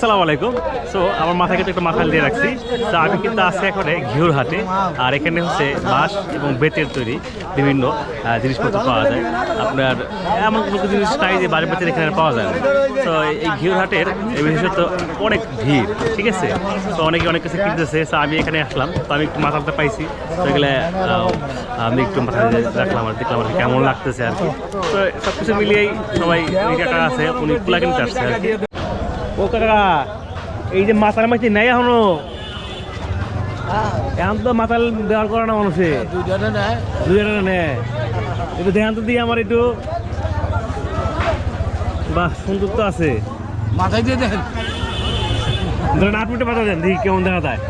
আসসালামু আলাইকুম। সো আমার মাথায় কিন্তু একটু মাথায় দিয়ে রাখছি। তো আমি কিন্তু আছি এখানে ঘিউর হাটে আর এখানে হচ্ছে বাঁশ এবং বেতের তৈরি বিভিন্ন জিনিসপত্র পাওয়া যায়। আপনার এমন কোনো জিনিস নাই যে বাড়ির বেতের এখানে পাওয়া যায় না। তো এই ঘিউর হাটের বিশেষত অনেক ভিড়, ঠিক আছে? তো অনেকে অনেক কিছু কিনতেছে। তো আমি এখানে আসলাম। তো আমি একটু মাথাটা পাইছি। তো এগুলো আমি একটু মাথায় রাখলাম আর দেখলাম কেমন লাগতেছে আর কি। তো সব কিছু মিলিয়েই সবাই আছে। উনি কুলা কিনতে আসছে আর কি। ও কাকা এই যে মাথার মাছি নেই এখনও। এখন তো মাথাল ব্যবহার করে না মানুষে। নেয় দুজনে নে একটু ধ্যান তো দিয়ে আমার একটু। বাহ সুন্দর তো আছে। মাথায় দিয়ে দেখেন ধরেন আট মিনিটে পাতা দেন দেখি কেমন দেখা যায়।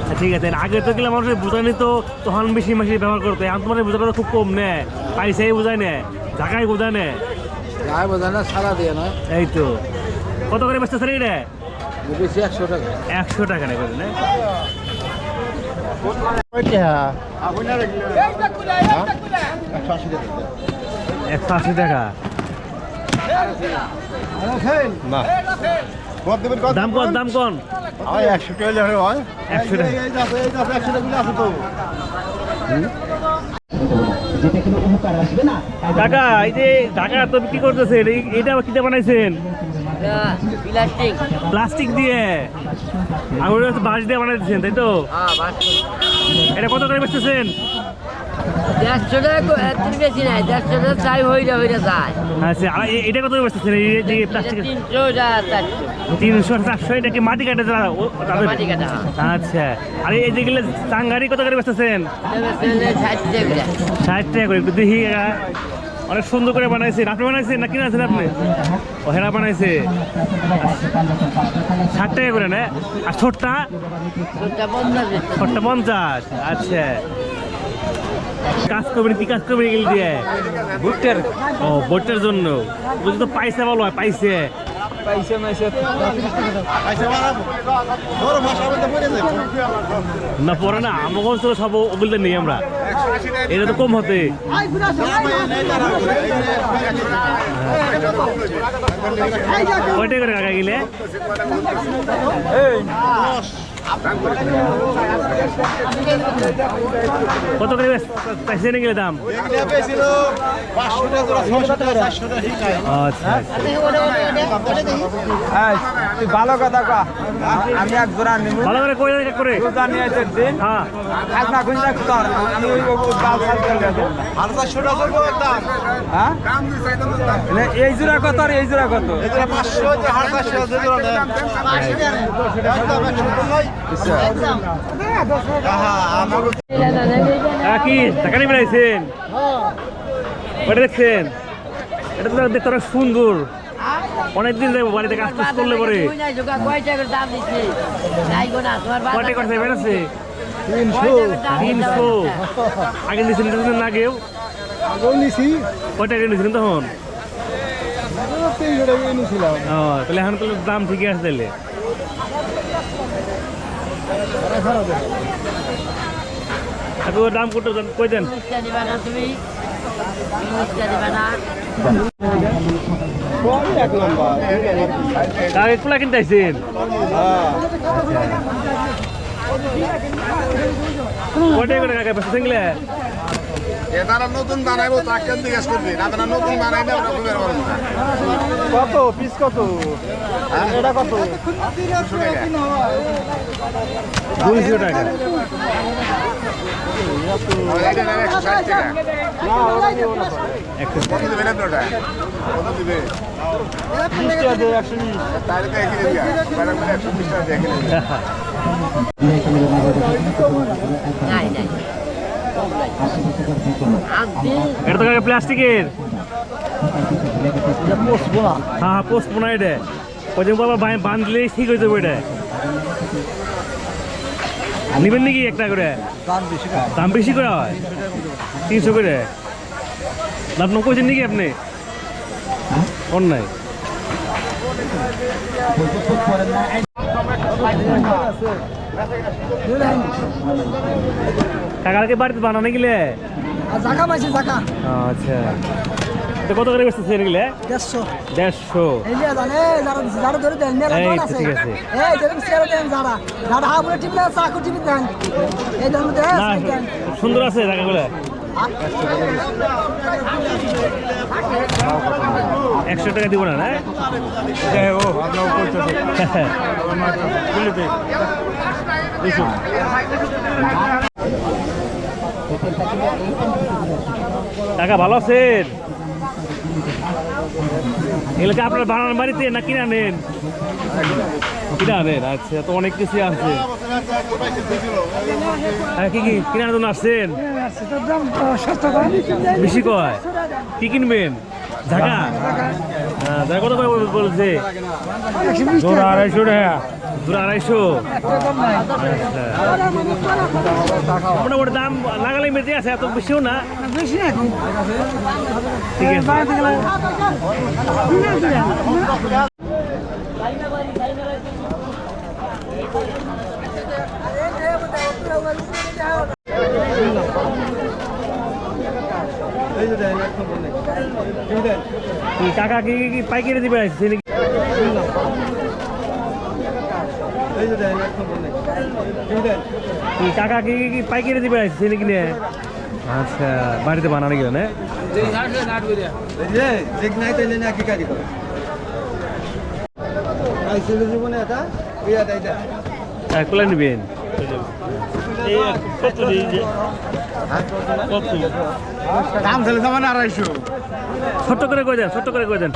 আচ্ছা, ঠিক আছে আগে তো গেলে মানুষের বোঝানি তো তখন বেশি মাসি ব্যবহার করতো এখন তোমার বোঝাটা খুব কম নেয়। পাইসাই বোঝায় নেয় ঢাকায় বোঝায় নেয়। গায়ে বোঝা না সারা দিয়ে নয় এই তো। কত করে বেচতে স্যার এটা বেশি একশো টাকা। একশো টাকা নেবে না একশো আশি টাকা। না। দাম কন দাম হয় একশো টাকা হয়। একশো টাকা। এই যে আছে, এই যে আছে, উপকার আসবে না কাকা এই যে ঢাকা তো বিক্রি করতেছেন এই- এইটা আবার কিটা বানাইছেন? প্লাস্টিক প্লাস্টিক দিয়ে? আর বাঁশ দিয়ে বানাইছেন তাই তো? এটা কত করে বেচতেছেন? দেড়শো টাকা এত বেশি নাই দেড়শো টাকা চাই হইলে হইলে যায়। আচ্ছা আর এ- এটা কত করে এই যে প্লাস্টিক তিনশো চারশো। তিনশো চারশো এটা কি মাটি কাটে যারা ও- তাদের মাটি কাটা, আচ্ছা। আর এই যেগুলো চাঙ্গারি কত করে বেচতেছেন ষাট টাকা ষাট টাকা করে একটু দেখি। অনেক সুন্দর করে বানাইছেন আপনি বানাইছেন না কিনে আছেন আপনি? ও হেরা বানাইছে। ষাট টাকা করে না? আর ছোটটা? ওটা পঞ্চাশ। ছোটটা পঞ্চাশ আচ্ছা। কাজ করবেন কি কাজ করবেন এগুলো দিয়ে ভুট্টের। ও ভোটের জন্য। বুঝলি তো পাইসা বলো মাইসা পড়ে যাবে না পরে না আমাকে তো সব ওগুলো নেই আমরা। এটা তো কম হতে। কয়টা করে কাকা গেলে? কত করে পাইছে নিয়ে গেলে দাম আচ্ছা আচ্ছা ভালো কথা কা আমি এক জোড়া নিব ভালো করে করে করে। রোজা নিয়ে দিন। হ্যাঁ। খাজনা কর আমি ওই সাল করে দেবো। আর টাকা করব একদম হ্যাঁ? মানে এই জোড়া কত আর এই জোড়া কত? এগুলো পাঁচশো যে হাজার চারশো যে জোড়া একদম টাকা হ্যাঁ কি? টাকা নিয়ে বেড়াইছেন ওটা দেখছেন এটা তো দেখতে অনেক সুন্দর। অনেকদিন যাব বাড়িতে কাজ টাজ করলে পরে। না কয়টা করতে বেড়াচ্ছে তিনশো। তিনশো। আগে নিয়েছিলেন কিছুদিন আগেও? আগেও নিছি। কয় টাকা নিয়েছিলেন তখন? তাহলে এখন তাহলে দাম ঠিকই আছে তাহলে। দাম কত কই দেন? খোলা কিনতে করে কাকা সিংলে এনারা নতুন বানাইবো তাকে জিজ্ঞেস করবি? আপনারা নতুন বানাইলে আমরা না। কত? পিস কত? এটা কত? দুইশো টাকা। এটা তো প্লাস্টিকের। হ্যাঁ হ্যাঁ পোস্ট বোনা এটা। ওই যে বাবা বাঁধলে ঠিক হয়ে যাবে এটা। নেবেন নাকি একটা করে? দাম বেশি করে। হয়? তিনশো করে? দাম নব্বই নাকি আপনি? অন্যায় কাকারকে বাড়িতে বানানো গেলে? আচ্ছা। কত করে এগুলো? দেড়শো। দেড়শো। ঠিক আছে। সুন্দর আছে টাকাগুলো। একশো টাকা দিব না না? টাকা ভালো আছেন? এগুলো কি আপনার বানানোর বাড়িতে না কিনে আনেন কিনে আনেন আচ্ছা তো অনেক কিছু আছে। হ্যাঁ কি কি কিনার জন্য আসছেন? বেশি কয়? কি কিনবেন? ঢাকা? হ্যাঁ ঢাকা কত করে বলছে? জোড়া আড়াইশো টাকা। দুটো আড়াইশো। মোটামুটি দাম লাগালে মেতে আছে, এত বেশিও না। ঠিক আছে কি কাকা কি কি পাইকারি দিবে আসছে কাকা কি কি পাইকারি দিবে আসছে নাকি নে আচ্ছা বাড়িতে বানানো গেল না? কোলে নেবেন। দাম ছেলে যাবেন আড়াইশো ছোট্ট করে কই দেন ছোট্ট করে কই দেন।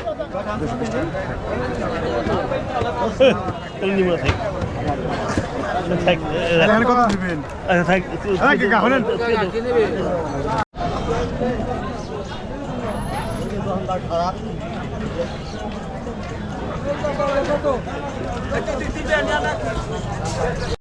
তাহলে